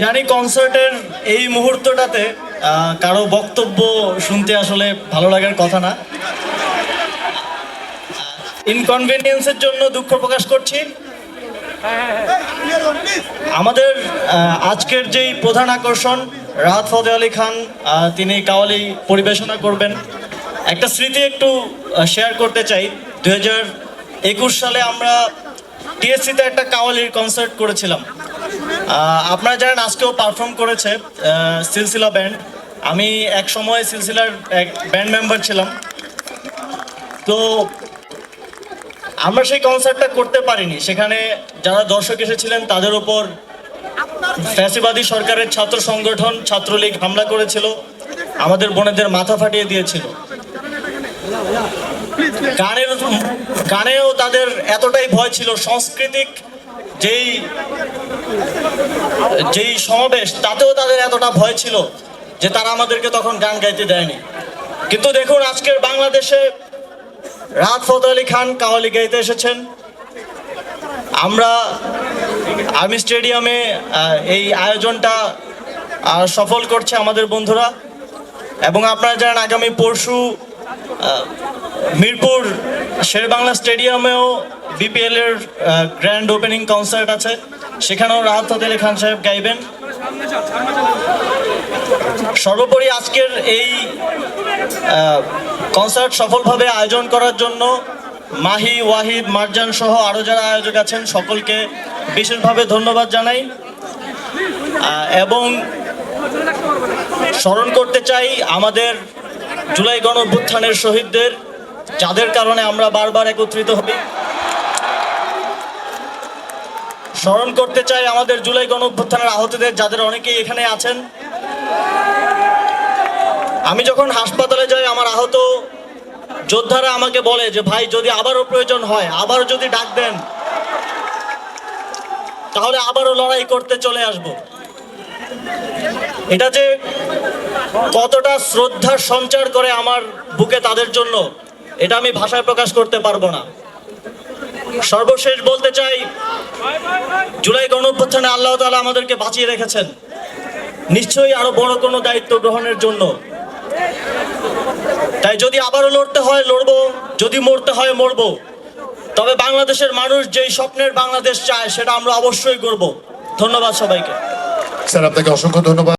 জানি কনসার্টের এই মুহূর্তটাতে কারও বক্তব্য শুনতে আসলে ভালো লাগার কথা না। ইনকনভেনিয়েন্সের জন্য দুঃখ প্রকাশ করছি। আমাদের আজকের যেই প্রধান আকর্ষণ, রাহাত ফতে আলী খান তিনি কাওয়ালি পরিবেশনা করবেন। একটা স্মৃতি একটু শেয়ার করতে চাই। দু হাজার একুশ সালে আমরা টিএসসিতে একটা কাওয়ালির কনসার্ট করেছিলাম। আপনারা জানেন আজকেও পারফর্ম করেছে সিলসিলা ব্যান্ড আমি এক সময় সিলসিলার এক ব্যান্ড মেম্বার ছিলাম। তো আমরা সেই কনসার্টটা করতে পারিনি। সেখানে যারা দর্শক এসেছিলেন, তাদের উপর ফ্যাসিবাদী সরকারের ছাত্র সংগঠন, ছাত্রলীগ হামলা করেছিল। আমাদের বোনেদের মাথা ফাটিয়ে দিয়েছিল। গানের গানেও তাদের এতটাই ভয় ছিল, সাংস্কৃতিক যেই যেই সমাবেশ, তাতেও তাদের এতটা ভয় ছিল যে তারা আমাদেরকে তখন গান গাইতে দেয়নি। কিন্তু দেখুন, আজকের বাংলাদেশে রাত ফত আলী খান কাওয়ালি গাইতে এসেছেন। আমরা আর্মি স্টেডিয়ামে এই আয়োজনটা সফল করছে আমাদের বন্ধুরা। এবং আপনারা জানেন, আগামী পরশু মিরপুর শেরবাংলা স্টেডিয়ামেও বিপিএল এর গ্র্যান্ড ওপেনিং কনসার্ট আছে। সেখানেও রাহাত আলী খান সাহেব গাইবেন। সর্বোপরি আজকের এই কনসার্ট সফলভাবে আয়োজন করার জন্য মাহি, ওয়াহিদ, মারজান সহ আরও যারা আয়োজক আছেন, সকলকে বিশেষভাবে ধন্যবাদ জানাই। এবং স্মরণ করতে চাই আমাদের জুলাই গণ অভ্যুত্থানের শহীদদের, যাদের কারণে আমরা বারবার একত্রিত হই। স্মরণ করতে চাই আমাদের জুলাই গণ অভ্যুত্থানের আহতদের, যাদের অনেকেই এখানে আছেন। আমি যখন হাসপাতালে যাই, আমার আহত যোদ্ধারা আমাকে বলে যে, ভাই, যদি আবারও প্রয়োজন হয় আবারও যদি ডাক দেন, তাহলে আবারও লড়াই করতে চলে আসব। এটা যে কতটা শ্রদ্ধার সঞ্চার করে আমার বুকে তাদের জন্য, এটা আমি ভাষায় প্রকাশ করতে পারব না। সর্বশেষ বলতে চাই, জুলাই গণ অভ্যুত্থানে আল্লাহ তালা আমাদেরকে বাঁচিয়ে রেখেছেন। নিশ্চয়ই আরও বড় কোনো দায়িত্ব গ্রহণের জন্য। তাই যদি আবারও লড়তে হয়, লড়বো। যদি মরতে হয়, মরবো। তবে বাংলাদেশের মানুষ যেই স্বপ্নের বাংলাদেশ চায়, সেটা আমরা অবশ্যই করব ধন্যবাদ সবাইকে। স্যার, আপনাকে অসংখ্য ধন্যবাদ।